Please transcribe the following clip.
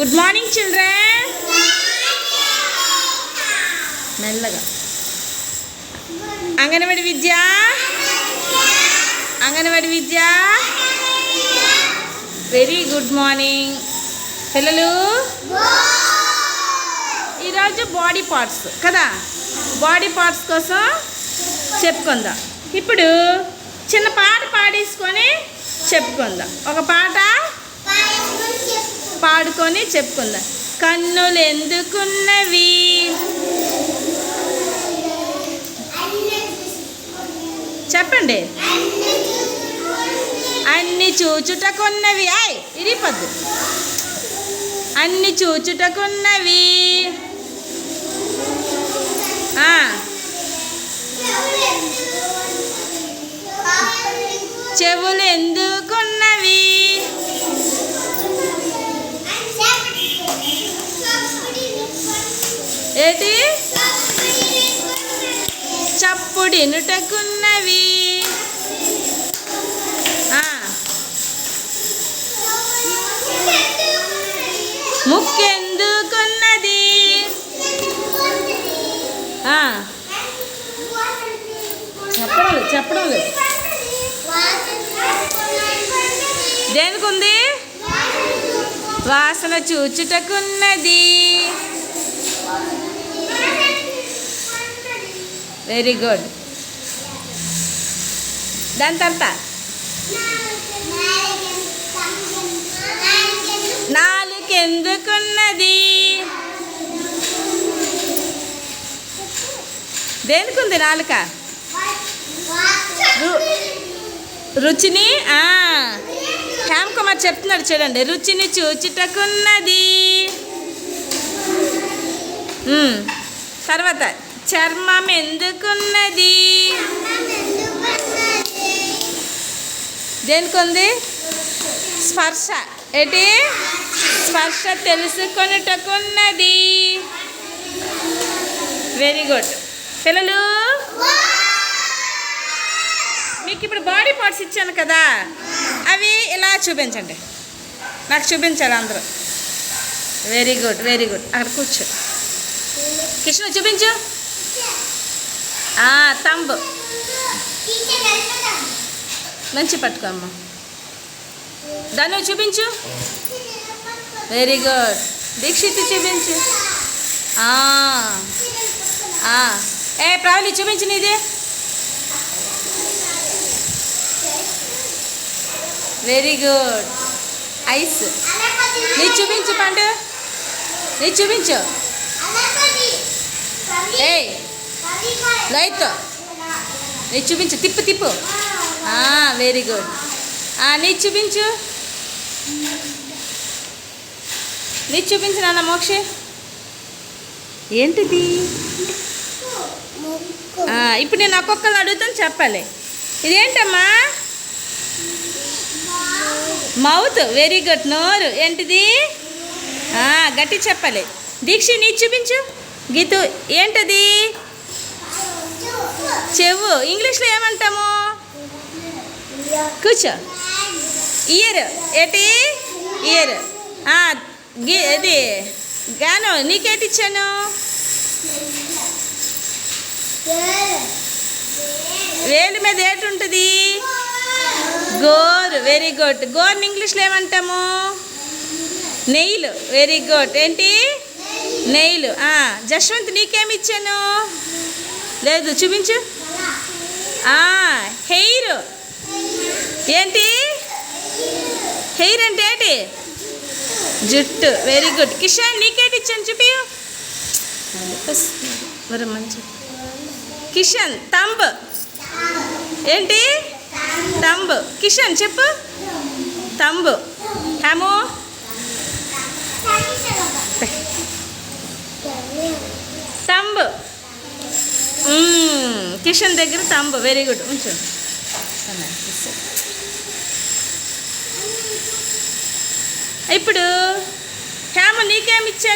Good morning children మెల్లగా. అంగన్వాడి విద్య? అంగన్వాడి విద్య? Very good morning పిల్లలు? ఈరోజు బాడీ పార్ట్స్ కదా? బాడీ పార్ట్స్ కోసం చెప్పుకుందాం. ఇప్పుడు చిన్న పాట పాడేసుకొని చెప్పుకుందాం. ఒక పాట? పాడుకొని చెప్పుకుందాం. కన్నులు ఎందుకున్నవి చెప్పండి. అన్ని చూచుటకున్నవి. ఆయ్ ఇరిపద్దు అన్ని చూచుటకున్నవి. చెవులు ఎందుకున్నవి ఏది చప్పుడినుటకున్నవి ముక్కెందుకున్నది? చెప్పడం లేదు చెప్పడం లేదు దేనికి వాసన చూచుటకున్నది. వెరీ గుడ్ దాని తర్వాత నాలుకెందుకున్నది దేనికి ఉంది నాలుక? రు- రుచిని? ఆ, శ్యామ్ కుమార్ చెప్తున్నాడు చూడండి. రుచిని చూచిటకున్నది. తర్వాత. చర్మం ఎందుకున్నది దేనికుంది? స్పర్శ. ఏంటి? స్పర్శ తెలుసుకొనుటకున్నది. వెరీ గుడ్ పిల్లలు మీకు ఇప్పుడు బాడీ పార్ట్స్ ఇచ్చాను కదా? అవి ఇలా చూపించండి. నాకు చూపించాలి అందరూ. వెరీ గుడ్ వెరీ గుడ్ అక్కడ కూర్చో. కృష్ణ చూపించు. తంబు. మంచి పట్టుకో అమ్మ. దాన్ని చూపించు. వెరీ గుడ్ దీక్షిత్ చూపించు. ఏ ప్రావలి చూపించు నీది. వెరీ గుడ్ ఐస్ నీ చూపించు పండు. నీ చూపించు. ఏయ్. లైట్. నీ చూపించు తిప్పు తిప్పు. వెరీ గుడ్ నీ చూపించు. నీ చూపించు నాన్న మోక్షి. ఏంటిది? ఇప్పుడు నేను ఒక్కొక్కరు అడుగుతాను చెప్పాలి. ఇదేంటమ్మా? మౌత్. వెరీ గుడ్ నోరు. ఏంటిది? గట్టి చెప్పాలి. దీక్ష నీ చూపించు. గీతు ఏంటది? చెవు. ఇంగ్లీష్లో ఏమంటాము? కూర్చో. ఇయర్ ఏంటి? ఇయర్ గి ఇది గాను నీకేటి ఇచ్చాను? వేలు మీద ఏటి ఉంటుంది? గోర్. వెరీ గుడ్ గోర్ని ఇంగ్లీష్లో ఏమంటాము? నెయిల్ వెరీ గుడ్ ఏంటి? నెయిల్ జశ్వంత్ నీకేమి ఇచ్చాను? లేదు చూపించు. హెయిర్. ఏంటి? హెయిర్ అంటే ఏంటి? జుట్టు. వెరీ గుడ్ కిషన్ నీకేటి ఇచ్చాను చూపి. మరి మంచి. కిషన్ తంబ్ ఏంటి? తంబ్ కిషన్ చెప్పు. తంబు హేమో తంబ్ మ్మ్. కిషన్ దగ్గర తంబు. వెరీ గుడ్ ఉంచు. ఇప్పుడు హేమ నీకేమి ఇచ్చాను?